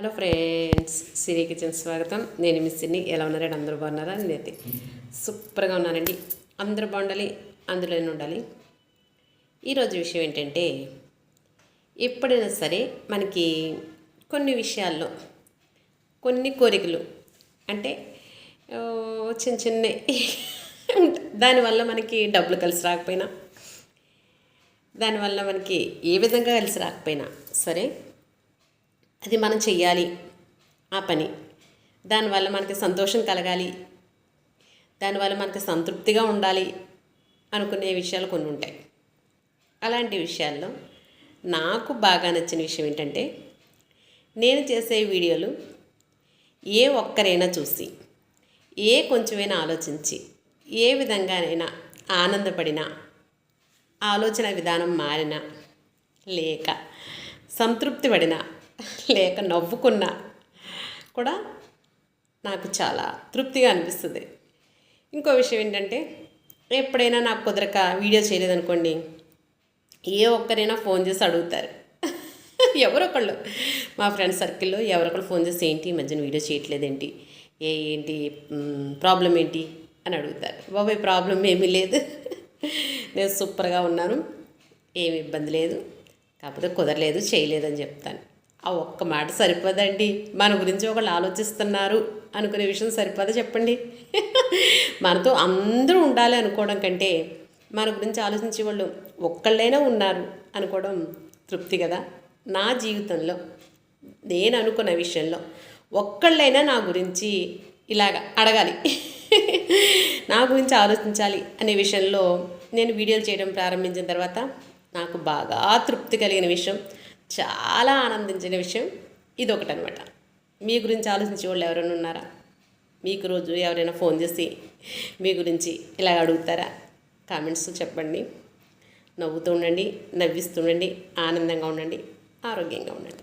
Hello friends సిరి kitchen స్వాగతం. నేను miss సిన్ని. ఎలా ఉన్నారండి అందరూ బాగున్నారా? నేనైతే సూపర్గా ఉన్నానండి. అందరూ బాగుండాలి అందులోనే ఉండాలి. ఈరోజు విషయం ఏంటంటే ఎప్పుడైనా సరే మనకి కొన్ని విషయాల్లో కొన్ని కోరికలు అంటే చిన్న చిన్న దానివల్ల మనకి డబ్బులు కలిసి రాకపోయినా దానివల్ల మనకి ఏ విధంగా కలిసి రాకపోయినా సరే అది మనం చెయ్యాలి ఆ పని. దానివల్ల మనకి సంతోషం కలగాలి. దానివల్ల మనకి సంతృప్తిగా ఉండాలి అనుకునే విషయాలు కొన్ని ఉంటాయి. అలాంటి విషయాల్లో నాకు బాగా నచ్చిన విషయం ఏంటంటే నేను చేసే వీడియోలు ఏ ఒక్కరైనా చూసి ఏ కొంచెమైనా ఆలోచించి ఏ విధంగానైనా ఆనందపడినా ఆలోచన విధానం మారినా లేక సంతృప్తి పడినా లేక నవ్వుకున్నా కూడా నాకు చాలా తృప్తిగా అనిపిస్తుంది. ఇంకో విషయం ఏంటంటే ఎప్పుడైనా నాకు కుదరక వీడియో చేయలేదనుకోండి ఏ ఒక్కరైనా ఫోన్ చేసి అడుగుతారు. ఎవరొకళ్ళు. మా ఫ్రెండ్ సర్కిల్లో ఎవరొకళ్ళు ఫోన్ చేసి ఏంటి ఈ మధ్యన వీడియో చేయట్లేదేంటి? ఏ ఏంటి? ప్రాబ్లం ఏంటి? అని అడుగుతారు. బాబాయ్ ప్రాబ్లం ఏమీ లేదు. నేను సూపర్గా ఉన్నాను. ఏమి ఇబ్బంది లేదు. కాకపోతే కుదరలేదు చేయలేదని చెప్తాను. ఆ ఒక్క మాట సరిపోదండి. మన గురించి ఒకళ్ళు ఆలోచిస్తున్నారు అనుకునే విషయం సరిపోదా చెప్పండి? మనతో అందరూ ఉండాలి అనుకోవడం కంటే మన గురించి ఆలోచించే వాళ్ళు ఒక్కళ్ళైనా ఉన్నారు అనుకోవడం తృప్తి కదా? నా జీవితంలో నేను అనుకున్న విషయంలో ఒక్కళ్ళైనా నా గురించి ఇలాగ అడగాలి. నా గురించి ఆలోచించాలి అనే విషయంలో నేను వీడియోలు చేయడం ప్రారంభించిన తర్వాత నాకు బాగా తృప్తి కలిగిన విషయం చాలా ఆనందించిన విషయం ఇది ఒకటి అనమాట మీ గురించి ఆలోచించే వాళ్ళు ఎవరైనా ఉన్నారా? మీకు రోజు ఎవరైనా ఫోన్ చేసి మీ గురించి ఇలా అడుగుతారా? కామెంట్స్ చెప్పండి. నవ్వుతూ ఉండండి నవ్విస్తూ ఉండండి ఆనందంగా ఉండండి ఆరోగ్యంగా ఉండండి.